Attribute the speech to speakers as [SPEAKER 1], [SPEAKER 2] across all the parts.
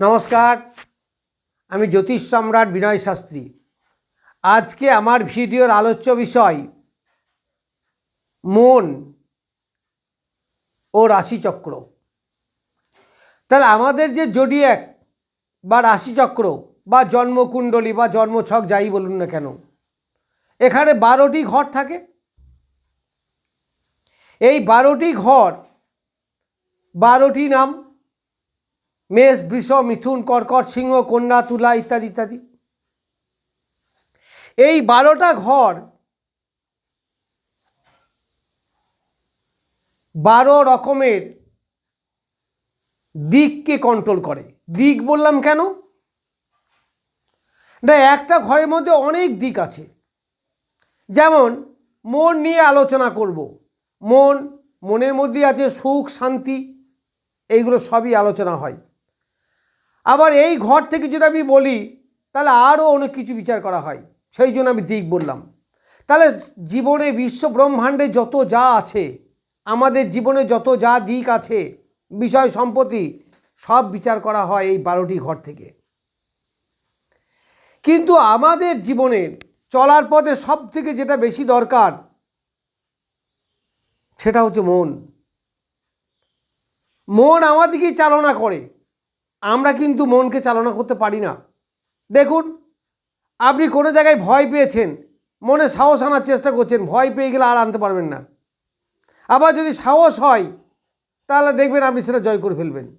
[SPEAKER 1] নমস্কার, আমি জ্যোতিষ সম্রাট বিনয় শাস্ত্রী। আজকে আমার ভিডিওর আলোচ্য বিষয়, মন ও রাশিচক্র। তাহলে আমাদের যে জোডিয়াক বা রাশিচক্র বা জন্মকুণ্ডলী বা জন্মছক যাই বলুন না কেন, এখানে বারোটি ঘর থাকে। এই বারোটি ঘর, বারোটি নাম মেষ, বৃষ, মিথুন, কর্কট, সিংহ, কন্যা, তুলা ইত্যাদি ইত্যাদি। এই বারোটা ঘর বারো রকমের দিককে কন্ট্রোল করে। দিক বললাম কেন? না, একটা ঘরের মধ্যে অনেক দিক আছে। যেমন, মন নিয়ে আলোচনা করব। মন, মনের মধ্যে আছে সুখ, শান্তি, এইগুলো সবই আলোচনা হয়। আবার এই ঘর থেকে যদি আমি বলি, তাহলে আরও অনেক কিছু বিচার করা হয়। সেই জন্য আমি দিক বললাম। তাহলে জীবনে বিশ্ব ব্রহ্মাণ্ডে যত যা আছে, আমাদের জীবনে যত যা দিক আছে, বিষয় সম্পত্তি, সব বিচার করা হয় এই বারোটি ঘর থেকে। কিন্তু আমাদের জীবনের চলার পথে সব থেকে যেটা বেশি দরকার, সেটা হচ্ছে মন। মন আমাদেরকেই চালনা করে। আমরা কিন্তু মনকে চালনা করতে পারি না। দেখুন, আপনি কোনো জায়গায় ভয় পেয়েছেন, মনে সাহস আনার চেষ্টা করছেন, ভয় পেয়ে গেলে আর আনতে পারবেন না। আবার যদি সাহস হয়, তাহলে দেখবেন আপনি সেটা জয় করে ফেলবেন।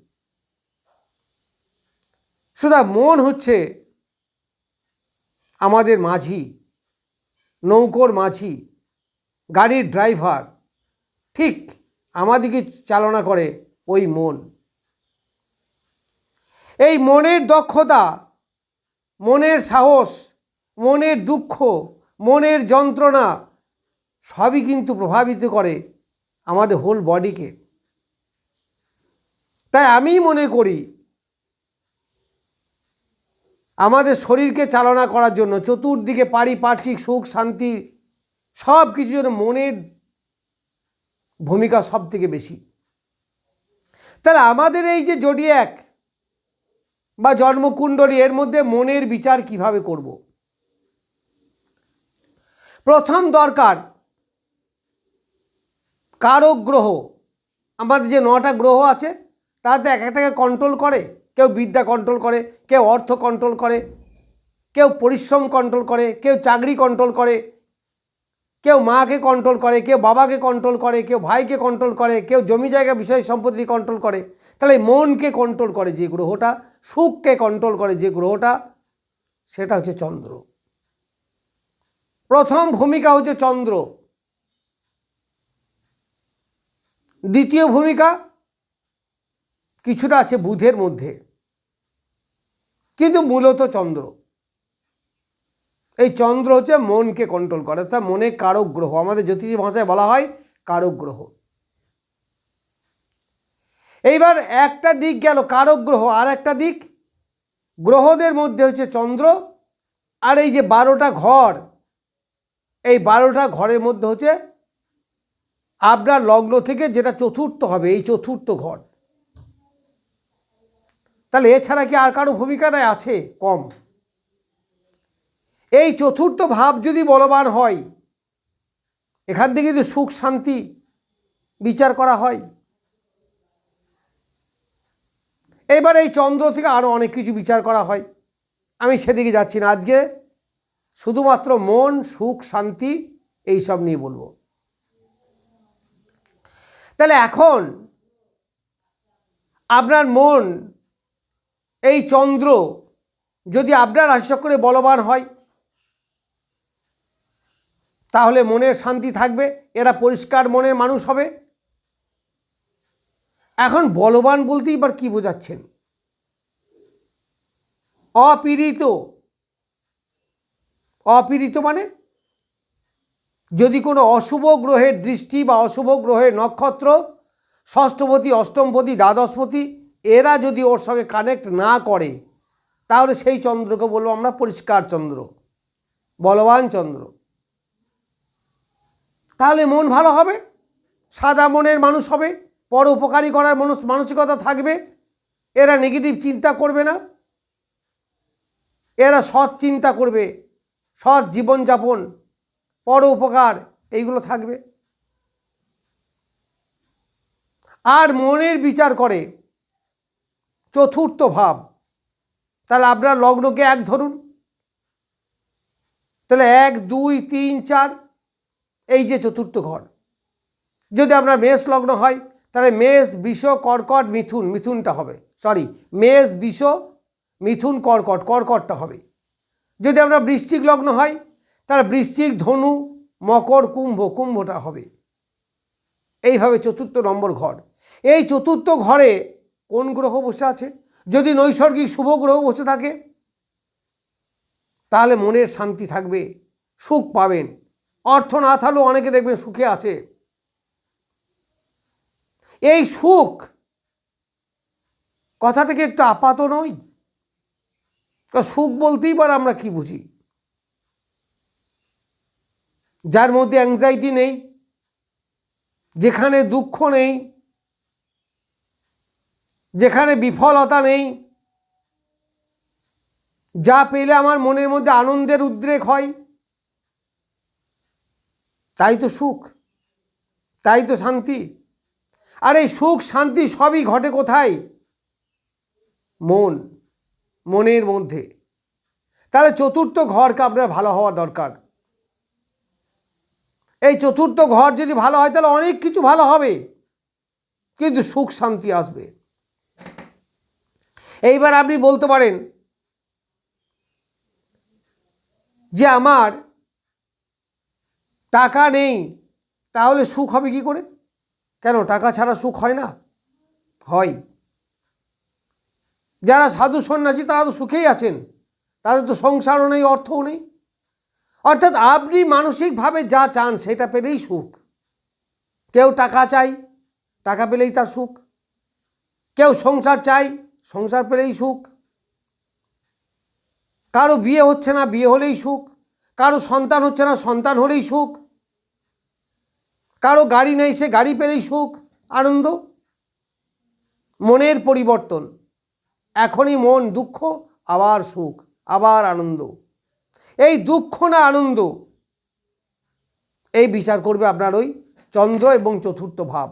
[SPEAKER 1] সুতরাং মন হচ্ছে আমাদের মাঝি, নৌকোর মাঝি, গাড়ির ড্রাইভার। ঠিক আমাদেরকে চালনা করে ওই মন। এই মনের দক্ষতা, মনের সাহস, মনের দুঃখ, মনের যন্ত্রণা সবই কিন্তু প্রভাবিত করে আমাদের হোল বডিকে তাই আমি মনে করি, আমাদের শরীরকে চালনা করার জন্য, চতুর্দিকে পারিপার্শ্বিক সুখ, শান্তি সব কিছু জন্য মনের ভূমিকা সব থেকে বেশি। তাহলে আমাদের এই যে জোডিয়াক বা জন্মকুণ্ডলী এর মধ্যে মনের বিচার কীভাবে করব? প্রথম দরকার কারক গ্রহ, আমাদের যে নটা গ্রহ আছে তাতে এক একটাকে কন্ট্রোল করে। কেউ বিদ্যা কন্ট্রোল করে, কেউ অর্থ কন্ট্রোল করে, কেউ পরিশ্রম কন্ট্রোল করে, কেউ চাকরি কন্ট্রোল করে, কেউ মাকে কন্ট্রোল করে, কেউ বাবাকে কন্ট্রোল করে, কেউ ভাইকে কন্ট্রোল করে, কেউ জমি জায়গা বিষয় সম্পত্তি কন্ট্রোল করে। তাহলে মনকে কন্ট্রোল করে যে গ্রহটা, সুখকে কন্ট্রোল করে যে গ্রহটা, সেটা হচ্ছে চন্দ্র। প্রথম ভূমিকা হচ্ছে চন্দ্র। দ্বিতীয় ভূমিকা, কিছুটা আছে বুধের মধ্যে, কিন্তু মূলত চন্দ্র। এই চন্দ্র হচ্ছে মনকে কন্ট্রোল করে, অর্থাৎ মনে কারক গ্রহ। আমাদের জ্যোতিষী ভাষায় বলা হয় কারক গ্রহ। এইবার একটা দিক গেল কারক গ্রহ, আর একটা দিক গ্রহদের মধ্যে হচ্ছে চন্দ্র। আর এই যে বারোটা ঘর, এই বারোটা ঘরের মধ্যে হচ্ছে আপনার লগ্ন থেকে যেটা চতুর্থ হবে, এই চতুর্থ ঘর। তাহলে এছাড়া কি আর কারও ভূমিকাটাই আছে কম? এই চতুর্থ ভাব যদি বলবান হয়, এখান থেকে যদি সুখ শান্তি বিচার করা হয় এবার এই চন্দ্র থেকে আরও অনেক কিছু বিচার করা হয়। আমি সেদিকে যাচ্ছি না। আজকে শুধুমাত্র মন, সুখ, শান্তি এইসব নিয়ে বলব। তাহলে এখন আপনার মন, এই চন্দ্র যদি আপনার করে বলবান হয়, তাহলে মনের শান্তি থাকবে, এরা পরিষ্কার মনের মানুষ হবে। এখন বলবান বলতেই এবার কি বোঝাচ্ছেন? অপীড়িত। অপীড়িত মানে? যদি কোনো অশুভ গ্রহের দৃষ্টি বা অশুভ গ্রহের নক্ষত্র, ষষ্ঠপতি, অষ্টমপতি, দ্বাদশপতি, এরা যদি ওর সঙ্গে কানেক্ট না করে, তাহলে সেই চন্দ্রকে বলব আমরা পরিষ্কার চন্দ্র, বলবান চন্দ্র। তাহলে মন ভালো হবে? সাদা মনের মানুষ হবে? পর উপকারী করার মানুষ মানসিকতা থাকবে, এরা নেগেটিভ চিন্তা করবে না। এরা সৎ চিন্তা করবে, সৎ জীবনযাপন, পর উপকার, এইগুলো থাকবে। আর মনের বিচার করে, চতুর্থ ভাব। তাহলে আপনার লগ্নকে এক ধরুন। তাহলে এক, দুই, তিন, চার, এই যে চতুর্থ ঘর। যদি আপনার মেষ লগ্ন হয় তাহলে মেষ, বিষ, কর্কট, মিথুন, মিথুনটা হবে। সরি মেষ, বিষ, মিথুন, কর্কট, কর্কটটা হবে। যদি আমরা বৃশ্চিক লগ্ন হয়, তাহলে বৃশ্চিক, ধনু, মকর, কুম্ভ, কুম্ভটা হবে। এইভাবে চতুর্থ নম্বর ঘর। এই চতুর্থ ঘরে কোন গ্রহ বসে আছে? যদি নৈসর্গিক শুভ গ্রহ বসে থাকে, তাহলে মনের শান্তি থাকবে, সুখ পাবেন। অর্থ না থাকলেও অনেকে দেখবেন সুখে আছে। এই সুখ। কথাটাকে একটু আপাত নই সুখ বলতেই পারে আমরা কি বুঝি? যার মধ্যে অ্যাংজাইটি নেই, যেখানে দুঃখ নেই, যেখানে বিফলতা নেই, যা পেলে আমার মনের মধ্যে আনন্দের উদ্রেক হয়, তাই তো সুখ, তাই তো শান্তি। আর এই সুখ, শান্তি সবই ঘটে কোথায়? মন, মনের মধ্যে। তাহলে চতুর্থ ঘরকে আপনার ভালো হওয়া দরকার। এই চতুর্থ ঘর যদি ভালো হয়, তাহলে অনেক কিছু ভালো হবে। কিন্তু সুখ, শান্তি আসবে। এইবার আপনি বলতে পারেন যে, আমার টাকা নেই, তাহলে সুখ হবে কি করে? কেন? টাকা ছাড়া সুখ হয় না? হয়। যারা সাধু সন্ন্যাসী, তারা তো সুখেই আছেন। তাদের তো সংসারও নেই, অর্থও নেই। অর্থাৎ আপনি মানসিকভাবে যা চান, সেটা পেলেই সুখ। কেউ টাকা চাই, টাকা পেলেই তার সুখ। কেউ সংসার চাই, সংসার পেলেই সুখ। কারও বিয়ে হচ্ছে না, বিয়ে হলেই সুখ। কারও সন্তান হচ্ছে না, সন্তান হলেই সুখ। কারও গাড়ি নেই, সে গাড়ি পেলেই সুখ, আনন্দ, মনের পরিবর্তন। এখনই মন দুঃখ, আবার সুখ, আবার আনন্দ। এই দুঃখ না আনন্দ, এই বিচার করবে আপনার ওই চন্দ্র এবং চতুর্থ ভাব।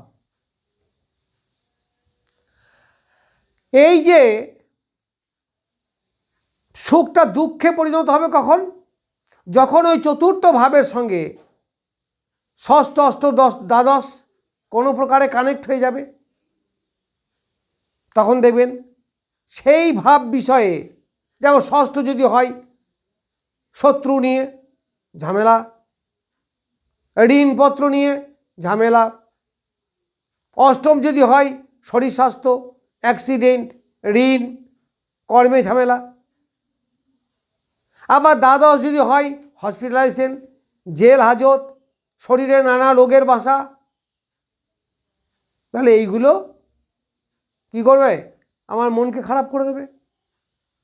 [SPEAKER 1] এই যে সুখটা দুঃখে পরিণত হবে কখন? যখন ওই চতুর্থ ভাবের সঙ্গে ষষ্ঠ, অষ্ট, দশ, দ্বাদশ কোনো প্রকারে কানেক্ট হয়ে যাবে। তখন দেখবেন সেই ভাব বিষয়ে, যেমন ষষ্ঠ যদি হয়, শত্রু নিয়ে ঝামেলা, ঋণপত্র নিয়ে ঝামেলা, অষ্টম যদি হয়, শরীর স্বাস্থ্য অ্যাক্সিডেন্ট ঋণ, কর্মে ঝামেলা। আবার দ্বাদশ যদি হয় হসপিটালাইজেশন জেল হাজত শরীরে নানা রোগের বাসা। তাহলে এইগুলো কি করবে? আমার মনকে খারাপ করে দেবে।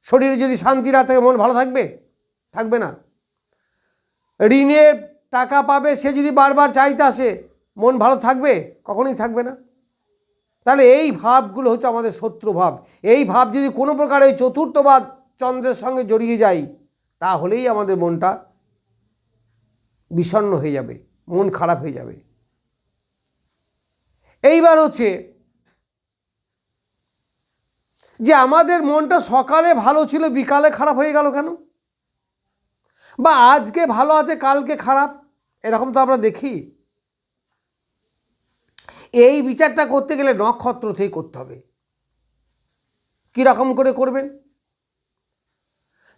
[SPEAKER 1] শরীরে যদি শান্তি না থাকে, মন ভালো থাকবে? থাকবে না। ঋণের টাকা পাবে, সে যদি বারবার চাইতে আসে, মন ভালো থাকবে? কখনোই থাকবে না। তাহলে এই ভাবগুলো হচ্ছে আমাদের শত্রু ভাব। এই ভাব যদি কোনো প্রকার এই চতুর্থবাদ চন্দ্রের সঙ্গে জড়িয়ে যায়, তাহলেই আমাদের মনটা বিষণ্ণ হয়ে যাবে। মন খারাপ হয়ে যাবে। এইবার হচ্ছে যে আমাদের মনটা সকালে ভালো ছিল, বিকালে খারাপ হয়ে গেল কেন? বা আজকে ভালো আছে, কালকে খারাপ? এরকম তো আমরা দেখি। এই বিচারটা করতে গেলে নক্ষত্র থেকে করতে হবে। কীরকম করে করবেন?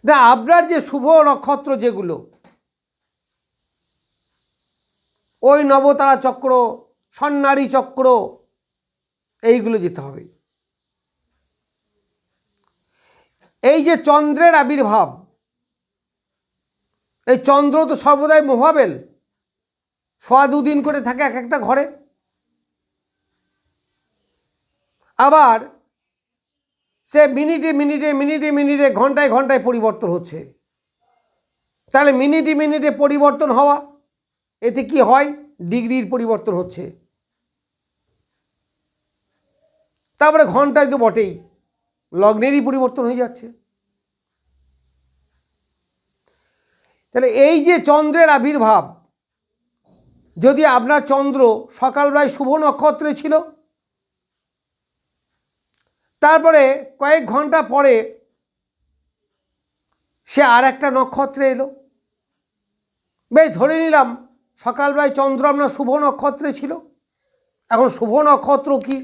[SPEAKER 1] না আপনার যে শুভ নক্ষত্র যেগুলো ওই নবতারা চক্র সন্ন্যারী চক্র, এইগুলো যেতে হবে। এই যে চন্দ্রের আবির্ভাব, এই চন্দ্র তো সর্বদাই মোহাবেল। সোয়া দুদিন করে থাকে এক একটা ঘরে। আবার সে মিনিটে মিনিটে মিনিটে মিনিটে ঘন্টায় ঘন্টায় পরিবর্তন হচ্ছে। তাহলে মিনিটে মিনিটে পরিবর্তন হওয়া এতে কি হয়? ডিগ্রির পরিবর্তন হচ্ছে। তারপরে ঘন্টায় তো বটেই। লগ্নেরই পরিবর্তন হয়ে যাচ্ছে। তাহলে এই যে চন্দ্রের আবির্ভাব, যদি আপনার চন্দ্র সকালবেলায় শুভ নক্ষত্রে ছিল, তারপরে কয়েক ঘণ্টা পরে সে আর একটা নক্ষত্রে এলো। বেশ, ধরে নিলাম সকালবেলায় চন্দ্র আপনার শুভ নক্ষত্রে ছিল। এখন শুভ নক্ষত্র কি?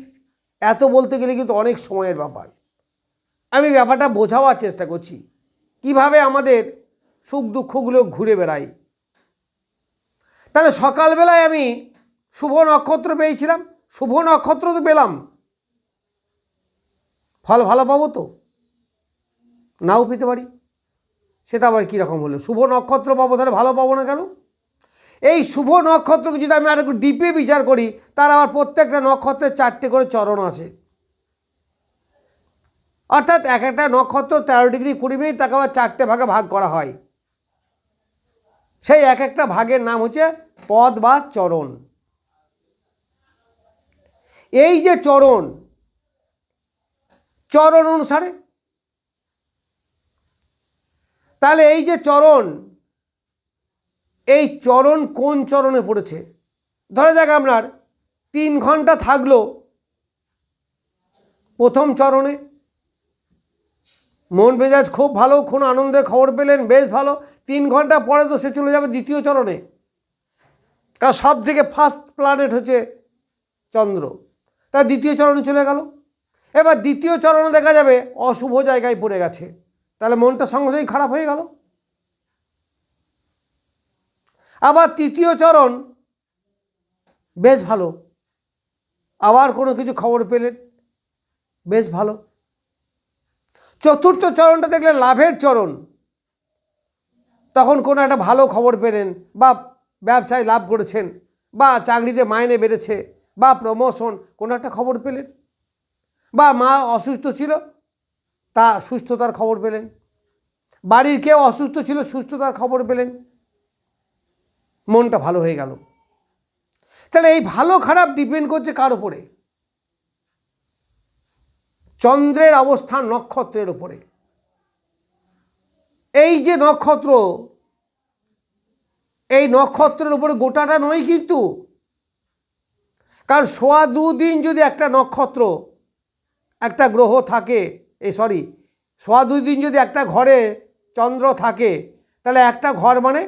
[SPEAKER 1] এত বলতে গেলে কিন্তু অনেক সময়ের ব্যাপার। আমি ব্যাপারটা বোঝাবার চেষ্টা করছি। কীভাবে আমাদের সুখ দুঃখগুলো ঘুরে বেড়াই তাহলে সকালবেলায় আমি শুভ নক্ষত্র পেয়েছিলাম। শুভ নক্ষত্র তো পেলাম। ফল ভালো পাবো তো? নাও পেতে পারি। সেটা আবার কীরকম হলো? শুভ নক্ষত্র পাবো তাহলে ভালো পাবো না কেন? এই শুভ নক্ষত্রকে যদি আমি আর একটু ডিপে বিচার করি, তার আবার প্রত্যেকটা নক্ষত্রের চারটে করে চরণ আছে। অর্থাৎ এক একটা নক্ষত্র তেরো ডিগ্রি কুড়ি মিনিট তাকে আবার চারটে ভাগে ভাগ করা হয়। সেই এক একটা ভাগের নাম হচ্ছে পদ বা চরণ। এই যে চরণ চরণ অনুসারে, তাহলে এই যে চরণ এই চরণ কোন চরণে পড়েছে? ধরা যাক আপনার তিন ঘণ্টা থাকল প্রথম চরণে। মন মেজাজ খুব ভালো কোন আনন্দের খবর পেলেন, বেশ ভালো। তিন ঘণ্টা পরে তো সে চলে যাবে দ্বিতীয় চরণে। কারণ সব থেকে ফার্স্ট প্ল্যানেট হচ্ছে চন্দ্র। তার দ্বিতীয় চরণে চলে গেল। এবার দ্বিতীয় চরণে দেখা যাবে অশুভ জায়গায় পড়ে গেছে। তাহলে মনটা সঙ্গে সঙ্গেই খারাপ হয়ে গেল। আবার তৃতীয় চরণ, বেশ ভালো। আবার কোনো কিছু খবর পেলেন বেশ ভালো। চতুর্থ চরণটা দেখলে লাভের চরণ। তখন কোনো একটা ভালো খবর পেলেন বা ব্যবসায় লাভ করেছেন বা চাকরিতে মাইনে বেড়েছে বা প্রমোশন কোনো একটা খবর পেলেন? বা মা অসুস্থ ছিল, তা সুস্থতার খবর পেলেন? বাড়ির কেউ অসুস্থ ছিল, সুস্থতার খবর পেলেন? মনটা ভালো হয়ে গেল। তাহলে এই ভালো খারাপ ডিপেন্ড করছে কার উপরে? চন্দ্রের অবস্থান নক্ষত্রের উপরে। এই যে নক্ষত্র, এই নক্ষত্রের উপরে গোটাটা নয় কিন্তু। কারণ সোয়া দুদিন যদি একটা নক্ষত্র, একটা গ্রহ থাকে এই সরি সোয়া দুই দিন যদি একটা ঘরে চন্দ্র থাকে, তাহলে একটা ঘর মানে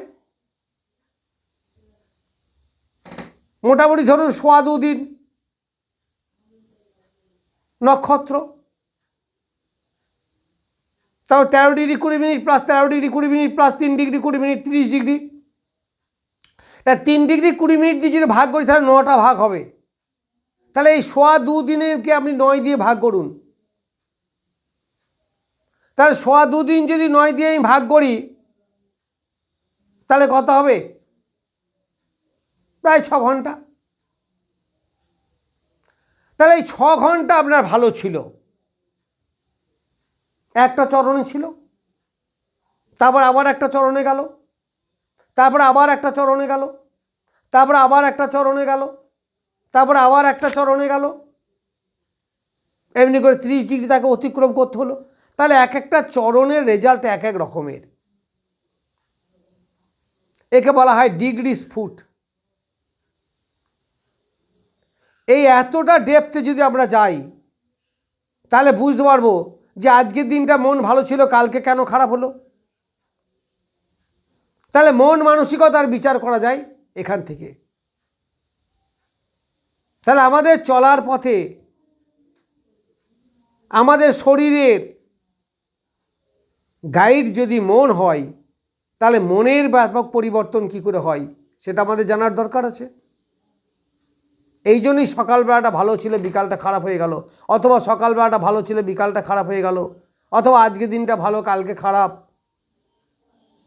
[SPEAKER 1] মোটামুটি ধরুন সোয়া দুদিন। নক্ষত্র। তারপর তেরো ডিগ্রি, কুড়ি মিনিট প্লাস তেরো ডিগ্রি, কুড়ি মিনিট প্লাস তিন ডিগ্রি, কুড়ি মিনিট তিরিশ ডিগ্রি। তা তিন ডিগ্রি, কুড়ি মিনিট দিয়ে যদি ভাগ করি, তাহলে নটা ভাগ হবে। তাহলে এই সোয়া দুদিনেরকে আপনি নয় দিয়ে ভাগ করুন। তাহলে সোয়া দুদিন যদি নয় দিয়ে আমি ভাগ করি, তাহলে কত হবে? প্রায় ছ ঘণ্টা। তাহলে এই ছ ঘণ্টা আপনার ভালো ছিল। একটা চরণে ছিল। তারপর আবার একটা চরণে গেল। তারপরে আবার একটা চরণে গেল। তারপরে আবার একটা চরণে গেল। তারপরে আবার একটা চরণে গেল। এমনি করে ত্রিশ ডিগ্রি তাকে অতিক্রম করতে হলো। তাহলে এক একটা চরণের রেজাল্ট এক এক রকমের। একে বলা হয় ডিগ্রি ফুট এই এতটা ডেপথে যদি আমরা যাই, তাহলে বুঝতে পারব যে আজকের দিনটা মন ভালো ছিল, কালকে কেন খারাপ হলো। তাহলে মন মানসিকতার বিচার করা যায় এখান থেকে। তাহলে আমাদের চলার পথে, আমাদের শরীরের গাইড যদি মন হয়, তাহলে মনের ব্যাপক পরিবর্তন কি করে হয়, সেটা আমাদের জানার দরকার আছে। এই জন্যই সকালবেলাটা ভালো ছিল, বিকালটা খারাপ হয়ে গেল। অথবা সকালবেলাটা ভালো ছিল, বিকালটা খারাপ হয়ে গেল। অথবা আজকে দিনটা ভালো, কালকে খারাপ।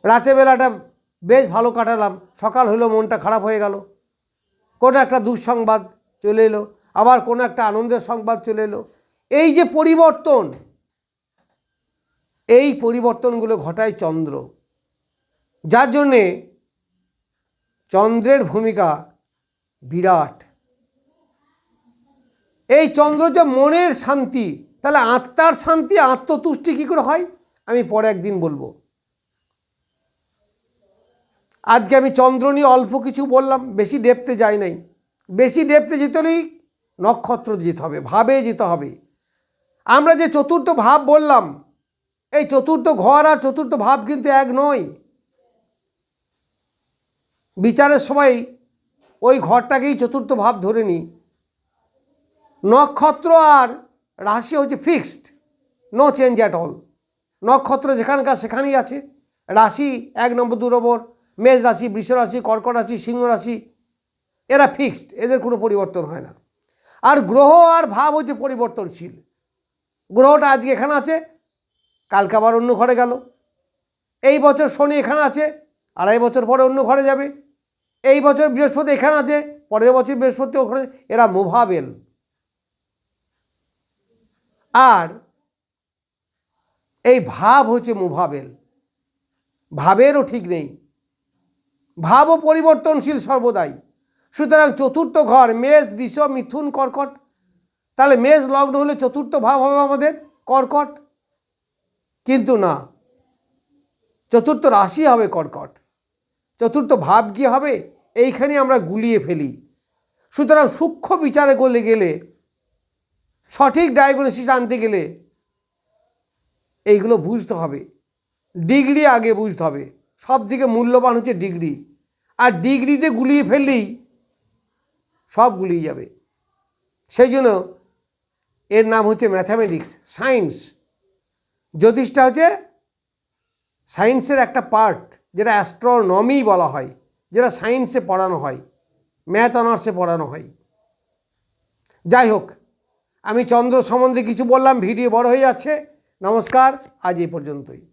[SPEAKER 1] রাতেবেলাটা বেশ ভালো কাটালাম, সকাল হলো, মনটা খারাপ হয়ে গেল। কোনো একটা দুঃসংবাদ চলে এলো, আবার কোনো একটা আনন্দের সংবাদ চলে এলো। এই যে পরিবর্তন, এই পরিবর্তনগুলো ঘটায় চন্দ্র। যার জন্যে চন্দ্রের ভূমিকা বিরাট। এই চন্দ্র যে মনের শান্তি, তাহলে আত্মার শান্তি, আত্মতুষ্টি কী করে হয়? আমি পরে একদিন বলব। আজকে আমি চন্দ্র নিয়ে অল্প কিছু বললাম, বেশি ডেপতে যাই নাই। বেশি ডেপতে যেতে হলেই নক্ষত্র যেতে হবে, ভাবে যেতে হবে। আমরা যে চতুর্থ ভাব বললাম, এই চতুর্থ ঘর আর চতুর্থ ভাব কিন্তু এক নয়। বিচারের সময় ওই ঘরটাকেই চতুর্থ ভাব ধরে নিই। নক্ষত্র আর রাশি হচ্ছে fixed no change at all নক্ষত্র যেখানকার সেখানেই আছে। রাশি এক নম্বর দু নম্বর, মেষ রাশি, বৃষ রাশি, কর্কট রাশি, সিংহ রাশি, এরা ফিক্সড এদের কোনো পরিবর্তন হয় না। আর গ্রহ আর ভাব হচ্ছে পরিবর্তনশীল। গ্রহটা আজকে এখানে আছে, কালকে আবার অন্য ঘরে গেল। এই বছর শনি এখানে আছে আড়াই বছর পরে অন্য ঘরে যাবে। এই বছর বৃহস্পতি এখানে আছে, পরের বছর বৃহস্পতি ওখানে, এরা মোভাবেল। আর এই ভাব হচ্ছে মুভাবেল। ভাবেরও ঠিক নেই। ভাবও পরিবর্তনশীল সর্বদাই। সুতরাং চতুর্থ ঘর, মেষ, বিষ, মিথুন, কর্কট। তাহলে মেষ লগ্ন হলে চতুর্থ ভাব হবে আমাদের, কর্কট। কিন্তু না, চতুর্থ রাশি হবে কর্কট। চতুর্থ ভাব কি হবে? এইখানে আমরা গুলিয়ে ফেলি। সুতরাং সূক্ষ্ম বিচারে গলে গেলে সঠিক ডায়াগনোসিস আনতে গেলে এইগুলো বুঝতে হবে। ডিগ্রি আগে বুঝতে হবে। সব থেকে মূল্যবান হচ্ছে ডিগ্রি। আর ডিগ্রিতে গুলিয়ে ফেললেই সব গুলিয়ে যাবে। সেই জন্য এর নাম হচ্ছে ম্যাথামেটিক্স সায়েন্স জ্যোতিষটা হচ্ছে সায়েন্সের একটা পার্ট যেটা অ্যাস্ট্রোনমি বলা হয়, যেটা সায়েন্সে পড়ানো হয় ম্যাথ অনার্সে পড়ানো হয়। যাই হোক আমি চন্দ্র সম্বন্ধে কিছু বললাম ভিডিও বড় হয়ে যাচ্ছে। নমস্কার আজ এই পর্যন্তই।